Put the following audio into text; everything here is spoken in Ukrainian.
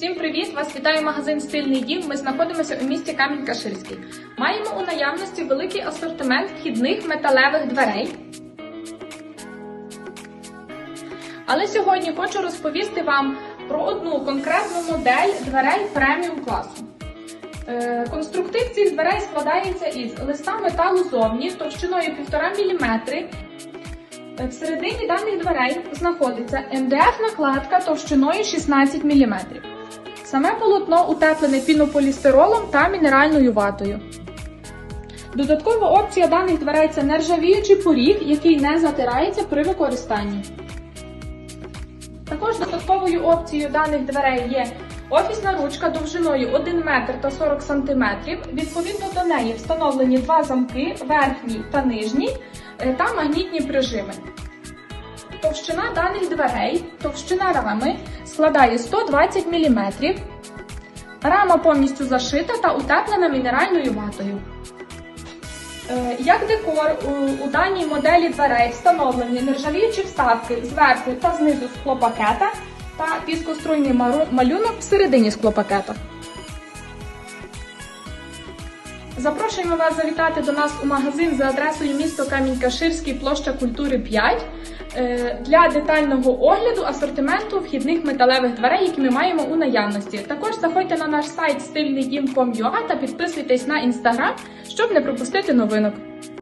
Всім привіт! Вас вітає магазин Стильний дім. Ми знаходимося у місті Камінь-Каширський. Маємо у наявності великий асортимент вхідних металевих дверей. Але сьогодні хочу розповісти вам про одну конкретну модель дверей преміум класу. Е, Конструктив цих дверей складається із листа металу зовні товщиною 1,5 мм. Е, Всередині даних дверей знаходиться МДФ-накладка товщиною 16 мм. Саме полотно утеплене пінополістиролом та мінеральною ватою. Додаткова опція даних дверей це нержавіючий поріг, який не затирається при використанні. Також додатковою опцією даних дверей є офісна ручка довжиною 1 метр та 40 см. Відповідно до неї встановлені два замки, верхній та нижній, е, та магнітні прижими. Товщина даних дверей, товщина рами складає 120 мм. Рама повністю зашита та утеплена мінеральною ватою. Е, Як декор у, даній моделі дверей встановлені нержавіючі вставки зверху та знизу склопакета та піскоструйний малюнок всередині склопакета. Запрошуємо вас завітати до нас у магазин за адресою місто Камінь-Каширський, площа культури 5 е, для детального огляду асортименту вхідних металевих дверей, які ми маємо у наявності. Також заходьте на наш сайт стильнийдім.com.ua та підписуйтесь на інстаграм, щоб не пропустити новинок.